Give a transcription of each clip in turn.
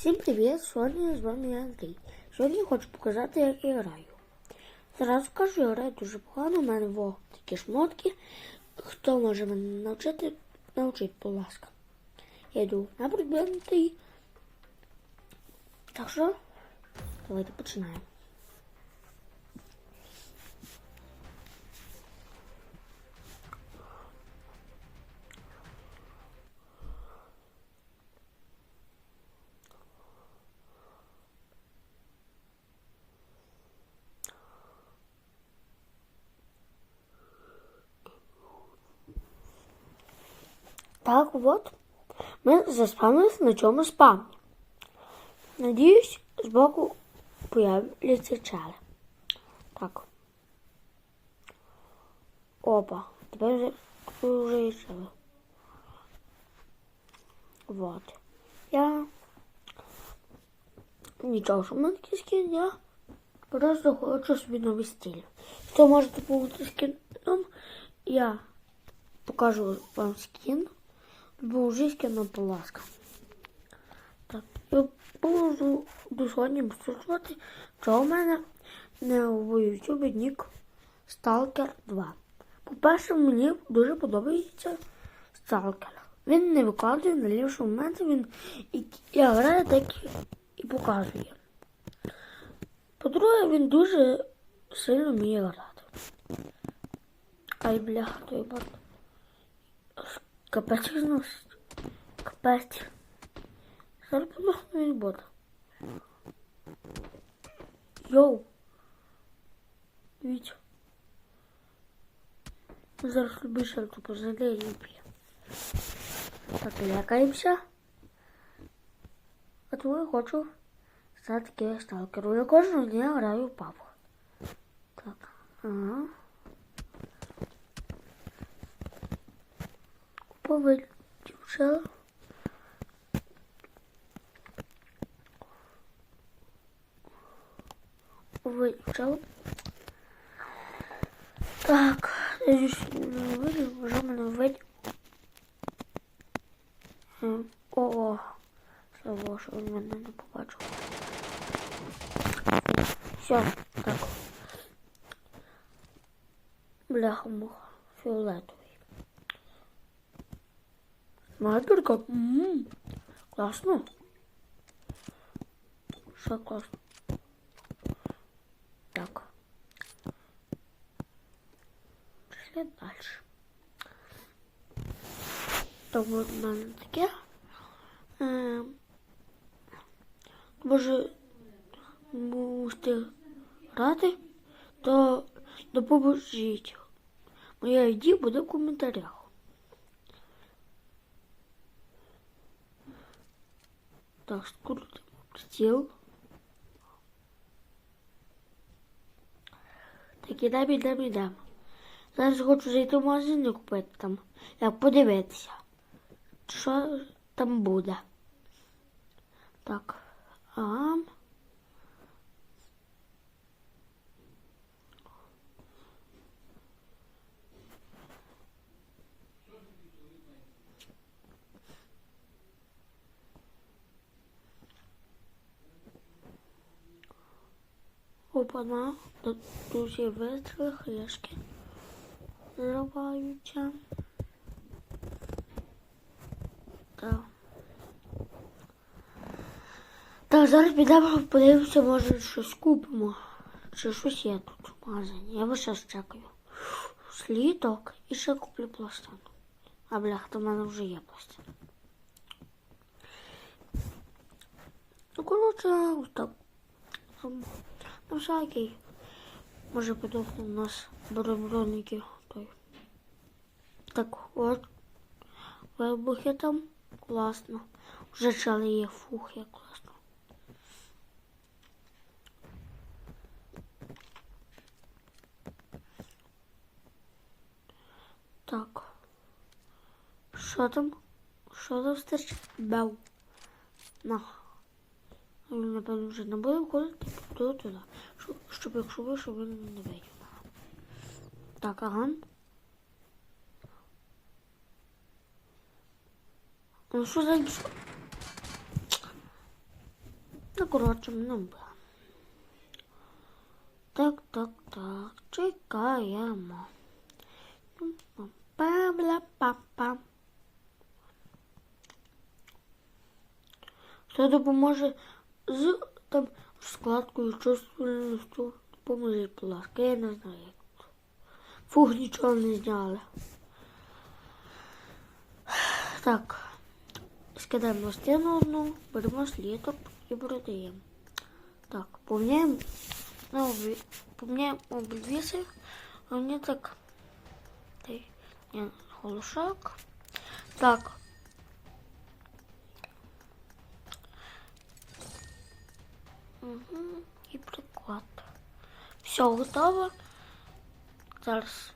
Всім привіт! Сьогодні з вами я Андрій. Сьогодні хочу показати, як я граю. Зразу кажу, я граю дуже погано, у мене во такі шмотки. Хто може мене навчити, навчить, будь ласка. Я йду на прибігнутий. Так що, давайте починаємо. Так вот, ми заспавнились на цьому спавні. Надіюсь, збоку появляться чали. Так. Опа, тепер вже, вже є чали. Вот. Я нічого, що в мене скін, я просто хочу собі новий стиль. Хто може допомогти скіном, я покажу вам скін. Був вже скіном, будь ласка. Так, я буду до сьогодні послухати, що у мене не в ютубі нік Stalker 2. По-перше, мені дуже подобається Stalker. Він не викладує на лівші моменти, він і, і грає так і показує. По-друге, він дуже сильно вміє грати. Ай, бляха, той бот. Капець їх зносить. Капець. Зараз подохну від бота. Йоу. Дивіться. Ми зараз любий шельту позаде і п'є. Так. А то я хочу стати таким сталкером. Я кожного дня граю папу. Так, ага. Повилічила. Вилічила. Так, надіюсь, не вийде, вже мене. Ем, О, слава що він мене не побачив. Все, так. Бляха-муха, фіолетовий. Снайперка? Ммм, класно. Все класно. Так. Пішли дальше. Так, от в мене таке. Е, Може, мусите грати, то допоможіть. Моя ID буде в коментарях. Так, скрутимо стіл. Так, ідемо, ідемо, ідемо. Зараз хочу зайти в магазин і купити там, як подивитися, що там буде. Так. Ага. Тут дуже вистріли, хлішки зриваються. Так. Так, зараз підемо подивимося, може щось купимо. Чи щось є тут в. Я вас зараз чекаю. Сліток і ще куплю пластину. А блях, то в мене вже є пластина. Ну, коротше, ось так. На всякий. Може подохне у нас бутербродники. Той. Так, от. Вибухи там. Класно. Вже чали є. Фух, як класно. Так. Що там? Що там стачить? Бел. На. Він, напевно, вже не буде входити, піду туди. Щоб, якщо вийшов, він не вийде. Так, ага. Ну що за... коротше, ну бля. Так, так, так. Чекаємо. Па-бла-па-па. Хто допоможе з там складкою чувственністю? Допоможіть, будь ласка, я не знаю як. Фух, нічого не зняли. Так. Скидаємо стіну одну, беремо слідок і продаємо. Так, поміняємо обві... поміняємо обвіси. Мені так. Ні, холошак. Так. Угу. І приклад. Все готово. Зараз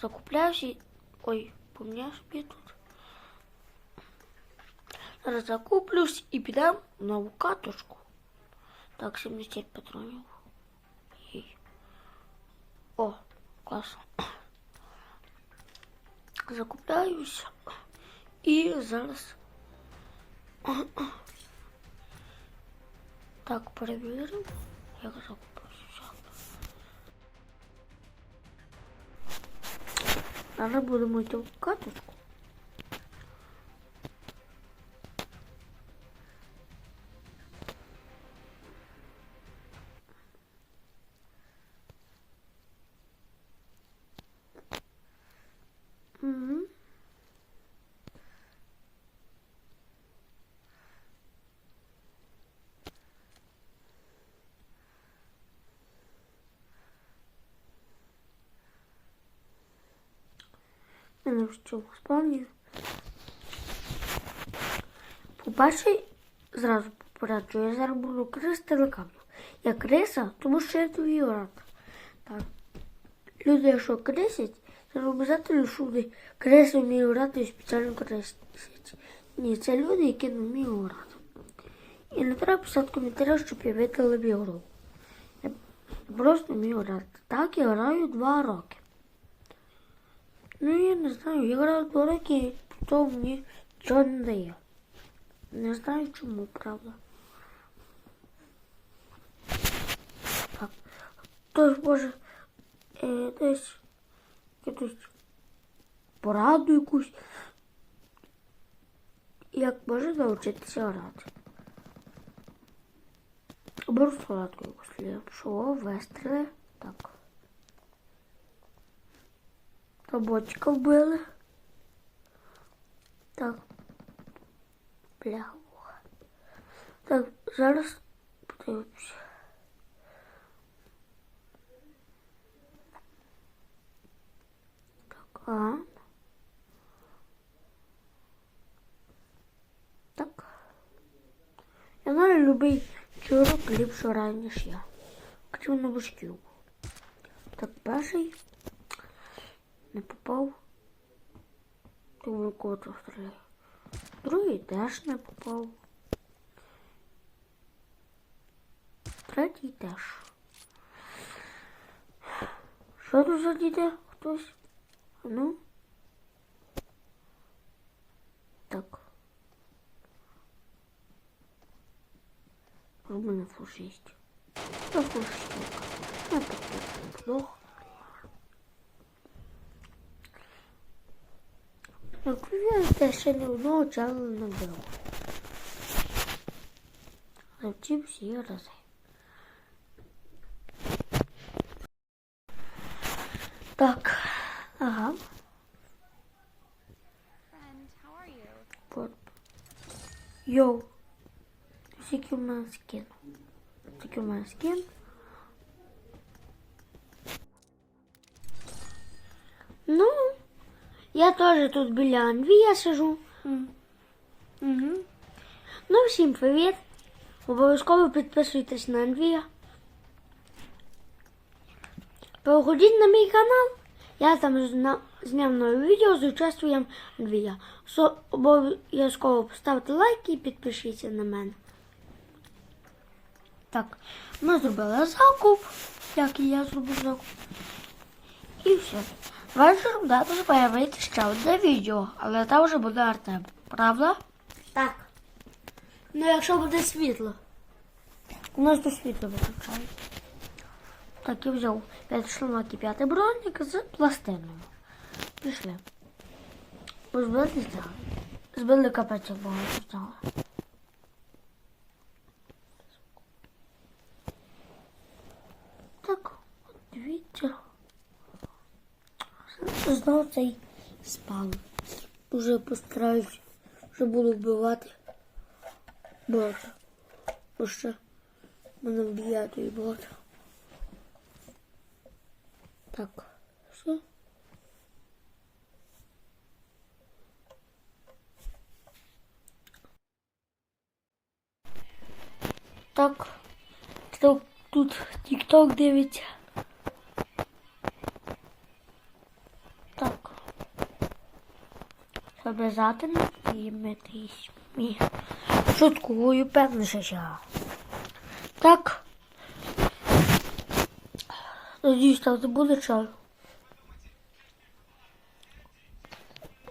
закупляюся. Ой, поміняю собі тут. Зараз закуплюсь і підемо в нову катушку. Так, 70 патронів. Єй. О, класно. Закупляюся. І зараз. Так, перевіримо. Як закупився. Зараз будемо йти в катушку. Угу. Мене в цьому. По-перше, зразу попереджу, я зараз буду крис телекамеру. Я криса, тому що я твій рад. Так. Люди, якщо крисять, не обов'язково, вони криси вміють грати і спеціально крисять. Ні, це люди, які не вміють грати. І не треба писати коментарі, щоб я видала ігру. Я просто вмію грати. Так я граю два роки. Ну, я не знаю, я граю два роки, і то мені нічого не знаю чому, правда. Так. Тож, може, е, десь якусь пораду якусь. Як може навчитися грати. Беру салатку якусь ліпшого, вестріли. Так. Роботчика вбили. Так. Бляха. Так, зараз подивимося. Так, а. Так. Я знаю любий чоловік ліпше грає, ніж я. Хочу на башків. Так, перший не попав. Тому кого стріляє. Другий теж не попав. Третій теж. Що тут за діти? Хтось? А Ну. Так. У мене фушист. Та фушистик. Не так плохо. Я ще не одного чалу не було. Завчив всі рази. Так, ага. Вот. Йоу. Скільки у мене скин. Скільки у мене скин. Ну, я теж тут біля Анвія сижу. Угу. Ну, всім привіт. Обов'язково підписуйтесь на Анвія. Переходіть на мій канал. Я там зняв нове відео з участвуєм Анвія. So, обов'язково поставте лайк і підпишіться на мене. Так, ми зробили закуп, як і я зробив закуп. І все. Ввечері дати появити ще одне відео, але там вже буде Артем. Правда? Так. Ну, якщо буде світло. У нас до світла виключають. Так, я взяв 5 шлемак і 5 бронік з пластиною. Пішли. Позбили взяли. Збили капець багато. Знову цей спал. Уже постараюсь, вже буду вбивати. Боже. Бо ще мене вб'є той бот. Так, все. Так, хто тут тік-ток дивиться. Обязательно. Мі. Шуткую, певно, що я. Так. Надіюсь, там не буде чаю.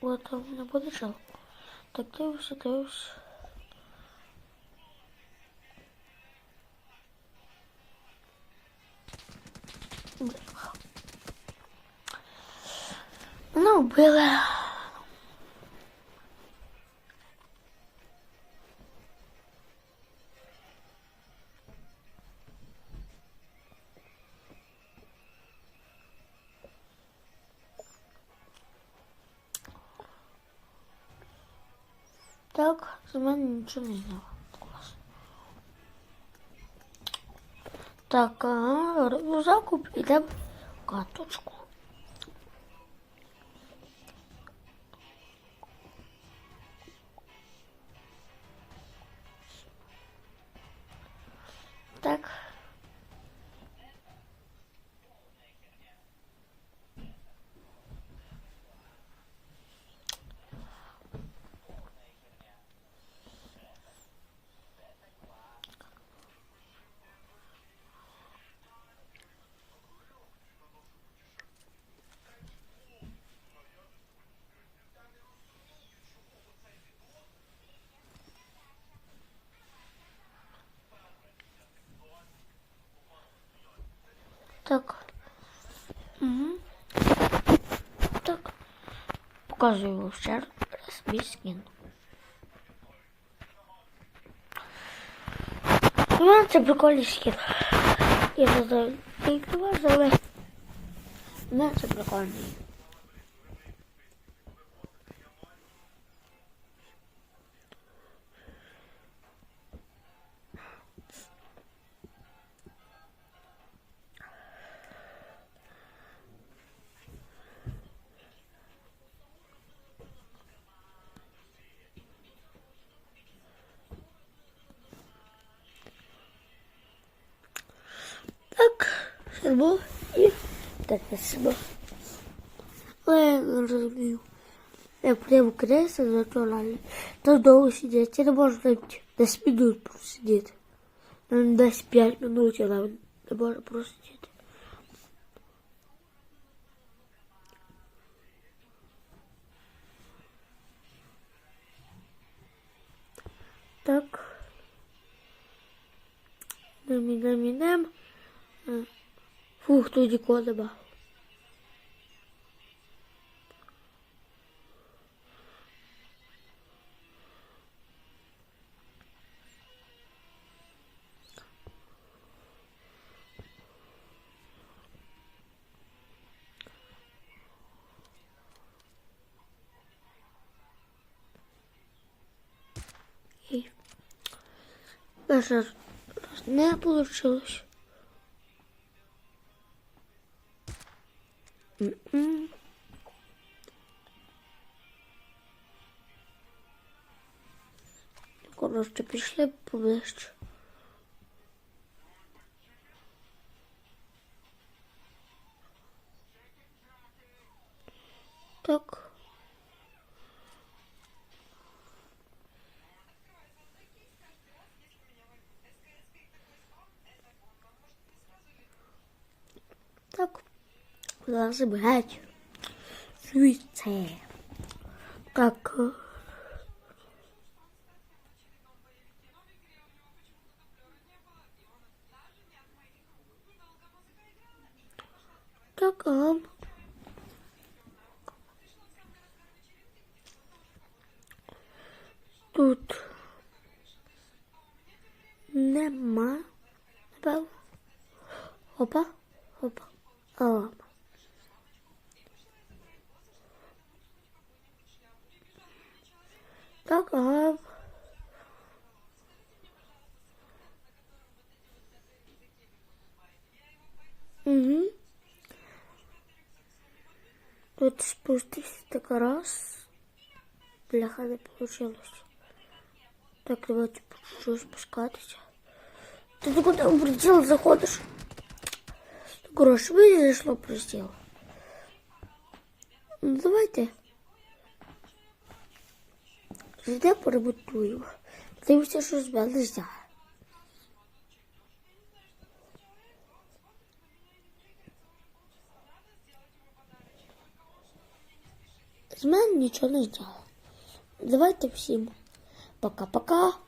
От там не буде чаю. Так, дивишся, дивишся. Ну, было. Так, за мене нічого не зняло. Клас. Так, рюкзак піде в каточку. Так. Угу. Так. Показую ще раз мій скін. У мене це прикольний скін. Я не знаю, але у мене це прикольний. сидимо і так не сидимо. Але я не розумію. Я прямо кресло натуральне. Там довго сидіти. Я не можу навіть 10 минут просидіти. Навіть десь 5 минут я навіть не можу просидіти. Так. Йдем, йдем, йдем. Е, Фух, тут нікого нема. Раз не получилось. М-м. Коротше, пішли поближче. Так. Já si budu hrát Svíce. Tak. Tak. nemá, нема, опа, опа, опа. А. Так, ага. Угу. Тут спустись так раз. Бляха не получилось. Так, давайте по чуть-чуть спускатися. Ти ти куди в прицел заходиш? Грош, ви зайшло в прицел. Ну, давайте. Зайде перебутую. Дивіться, що з мене. З мене нічого не взяли. Давайте всім пока-пока.